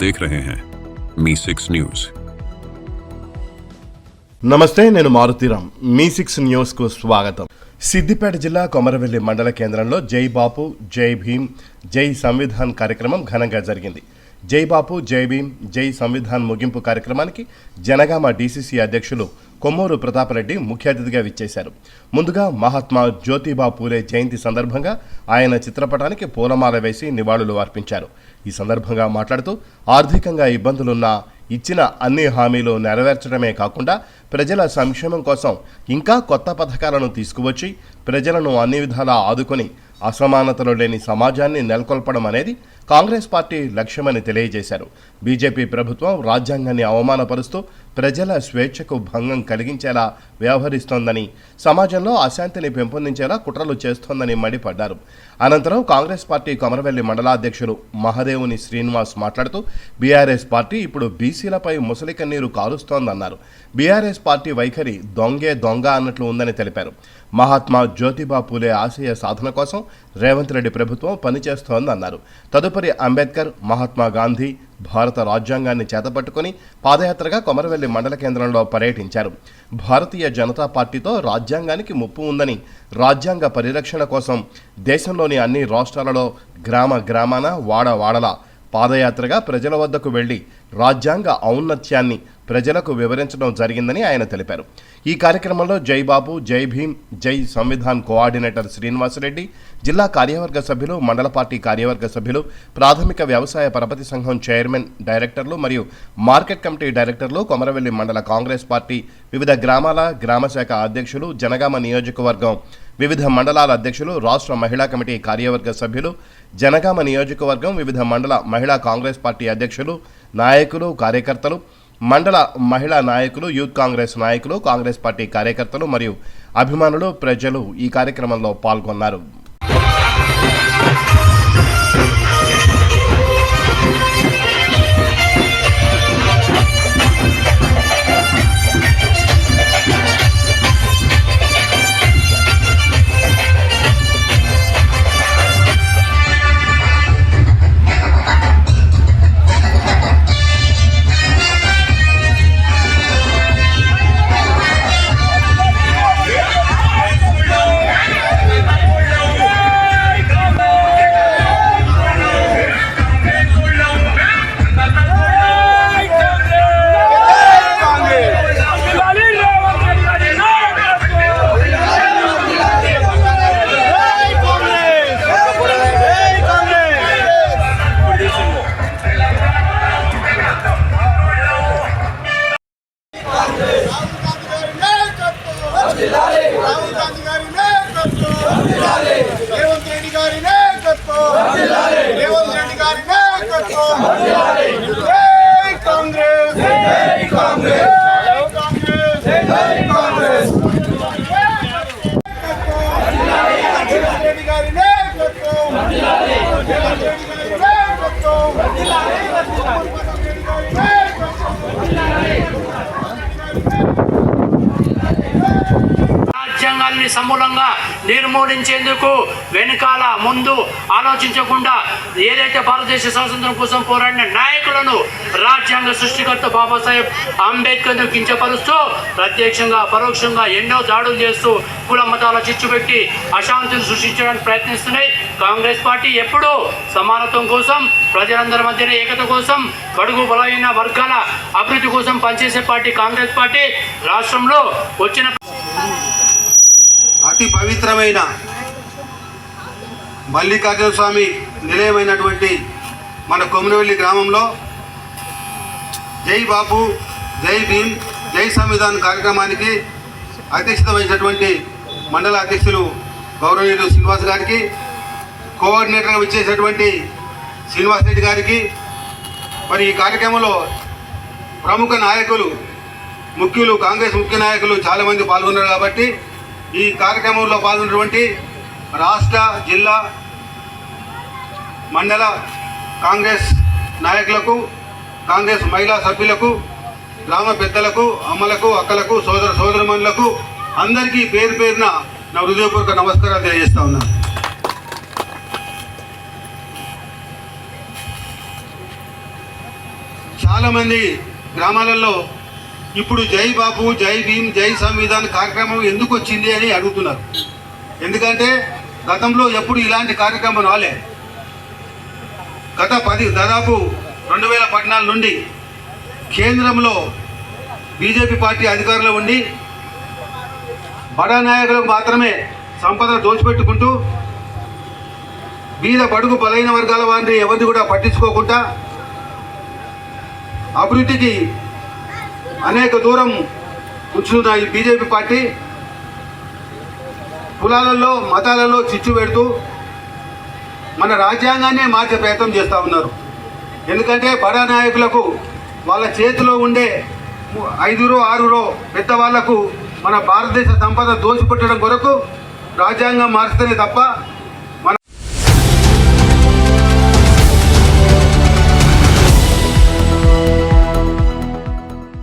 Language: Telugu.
देख रहे हैं मी सिक्स न्यूज నమస్తే నేను మారుతీరామ్ మీ సిక్స్ న్యూస్ కు స్వాగతం సిద్దిపేట జిల్లా కొమరవెల్లి మండల కేంద్రంలో జై బాపు జై భీమ్ జై సంవిధాన్ కార్యక్రమం ఘనంగా జరిగింది జై బాపు జై భీమ్ జై సంవిధాన్ ముగింపు కార్యక్రమానికి జనగామ డీసీసీ అధ్యక్షులు కొమ్మూరు ప్రతాపరెడ్డి ముఖ్య అతిథిగా విచ్చేశారు. ముందుగా మహాత్మా జ్యోతిబా పూలే జయంతి సందర్భంగా ఆయన చిత్రపటానికి పూలమాల వేసి నివాళులు అర్పించారు. ఈ సందర్భంగా మాట్లాడుతూ ఆర్థికంగా ఇబ్బందులున్న ఇచ్చిన అన్ని హామీలు నెరవేర్చడమే కాకుండా ప్రజల సంక్షేమం కోసం ఇంకా కొత్త పథకాలను తీసుకువచ్చి ప్రజలను అన్ని విధాలా ఆదుకొని అసమానతలు లేని సమాజాన్ని నెలకొల్పడం అనేది కాంగ్రెస్ పార్టీ లక్ష్యమని తెలియజేశారు. బీజేపీ ప్రభుత్వం రాజ్యాంగాన్ని అవమానపరుస్తూ ప్రజల స్వేచ్ఛకు భంగం కలిగించేలా వ్యవహరిస్తోందని సమాజంలో అశాంతిని పెంపొందించేలా కుట్రలు చేస్తోందని మండిపడ్డారు. అనంతరం కాంగ్రెస్ పార్టీ కొమరవెల్లి మండలాధ్యక్షులు మహదేవుని శ్రీనివాస్ మాట్లాడుతూ బీఆర్ఎస్ పార్టీ ఇప్పుడు బీసీలపై ముసలి కన్నీరు కారుస్తోందన్నారు. బీఆర్ఎస్ పార్టీ వైఖరి దొంగే దొంగ అన్నట్లు ఉందని తెలిపారు. మహాత్మా జ్యోతిబా పూలే ఆశయ సాధన కోసం రేవంత్ రెడ్డి ప్రభుత్వం పనిచేస్తోందన్నారు. తదుపరి అంబేద్కర్ మహాత్మా గాంధీ భారత రాజ్యాంగాన్ని చేతపట్టుకుని పాదయాత్రగా కొమరవెల్లి మండల కేంద్రంలో పర్యటించారు. భారతీయ జనతా పార్టీతో రాజ్యాంగానికి ముప్పు ఉందని రాజ్యాంగ పరిరక్షణ కోసం దేశంలోని అన్ని రాష్ట్రాలలో గ్రామ గ్రామాన వాడవాడల పాదయాత్రగా ప్రజల వద్దకు వెళ్ళి రాజ్యాంగ ఔన్నత్యాన్ని ప్రజలకు వివరించడం జరిగిందని ఆయన తెలిపారు. ఈ కార్యక్రమంలో జై బాబు జై భీమ్ జై సంవిధాన్ కోఆర్డినేటర్ శ్రీనివాసరెడ్డి జిల్లా కార్యవర్గ సభ్యులు మండల పార్టీ కార్యవర్గ సభ్యులు ప్రాథమిక వ్యవసాయ పరపతి సంఘం చైర్మన్ డైరెక్టర్లు మరియు మార్కెట్ కమిటీ డైరెక్టర్లు కొమరవెల్లి మండల కాంగ్రెస్ పార్టీ వివిధ గ్రామాల గ్రామశాఖ అధ్యక్షులు జనగామ నియోజకవర్గం వివిధ మండలాల అధ్యక్షులు రాష్ట్ర మహిళా కమిటీ కార్యవర్గ సభ్యులు జనగామ నియోజకవర్గం వివిధ మండల మహిళా కాంగ్రెస్ పార్టీ అధ్యక్షులు నాయకులు కార్యకర్తలు మండల మహిళా నాయకులు యూత్ కాంగ్రెస్ నాయకులు కాంగ్రెస్ పార్టీ కార్యకర్తలు మరియు అభిమానులు ప్రజలు ఈ కార్యక్రమంలో పాల్గొన్నారు. 어. సమూలంగా నిర్మూలించేందుకు వెనకాల ముందు ఆలోచించకుండా ఏదైతే భారతదేశ స్వాతంత్రం కోసం పోరాడిన నాయకులను రాజ్యాంగ సృష్టికర్త బాబాసాహెబ్ అంబేద్కర్ను కించపరుస్తూ ప్రత్యక్షంగా పరోక్షంగా ఎన్నో దాడులు చేస్తూ కుల మతాల చిచ్చు పెట్టి అశాంతిని సృష్టించడానికి ప్రయత్నిస్తున్నాయి. కాంగ్రెస్ పార్టీ ఎప్పుడూ సమానత్వం కోసం ప్రజలందరి మధ్యన ఏకత కోసం కడుగు బలమైన వర్గాల అభివృద్ధి కోసం పనిచేసే పార్టీ కాంగ్రెస్ పార్టీ. రాష్ట్రంలో వచ్చిన అతి పవిత్రమైన మల్లికార్జున స్వామి నిలయమైనటువంటి మన కొమ్మినవెల్లి గ్రామంలో జై బాపు జై భీమ్ జై సంవిధాన్ కార్యక్రమానికి అధ్యక్షత వహించినటువంటి మండల అధ్యక్షులు గౌరవనీయులు శ్రీనివాస్ గారికి కోఆర్డినేటర్గా విచ్చేసినటువంటి శ్రీనివాస్ రెడ్డి గారికి మరి ఈ కార్యక్రమంలో ప్రముఖ నాయకులు ముఖ్యులు కాంగ్రెస్ ముఖ్య నాయకులు చాలామంది పాల్గొన్నారు కాబట్టి ఈ కార్యక్రమంలో పాల్గొన్నటువంటి రాష్ట్ర జిల్లా మండల కాంగ్రెస్ నాయకులకు కాంగ్రెస్ మహిళా సభ్యులకు గ్రామ పెద్దలకు అమ్మలకు అక్కలకు సోదర సోదరమణులకు అందరికీ పేరు పేరున నా హృదయపూర్వక నమస్కారాలు తెలియజేస్తా ఉన్నాను. చాలామంది గ్రామాలలో ఇప్పుడు జై బాబు జై భీమ్ జై సంవిధాన్ కార్యక్రమం ఎందుకు వచ్చింది అని అడుగుతున్నారు. ఎందుకంటే గతంలో ఎప్పుడు ఇలాంటి కార్యక్రమం రాలే. గత పది దాదాపు రెండు వేల పద్నాలుగు నుండి కేంద్రంలో బీజేపీ పార్టీ అధికారంలో ఉండి బడా నాయకులకు మాత్రమే సంపద దోచిపెట్టుకుంటూ బీద బడుగు బలైన వర్గాల వారిని ఎవరిని కూడా పట్టించుకోకుండా అభివృద్ధికి అనేక దూరం ఉంచుతున్న ఈ బీజేపీ పార్టీ? కులాలలో మతాలలో చిచ్చు పెడుతూ మన రాజ్యాంగాన్నే మార్చే ప్రయత్నం చేస్తూ ఉన్నారు. ఎందుకంటే బడా నాయకులకు వాళ్ళ చేతిలో ఉండే ఐదురో ఆరురో ఆరుగురో పెద్దవాళ్ళకు మన భారతదేశ సంపద దోచిపెట్టడం కొరకు రాజ్యాంగం మారుస్తేనే తప్ప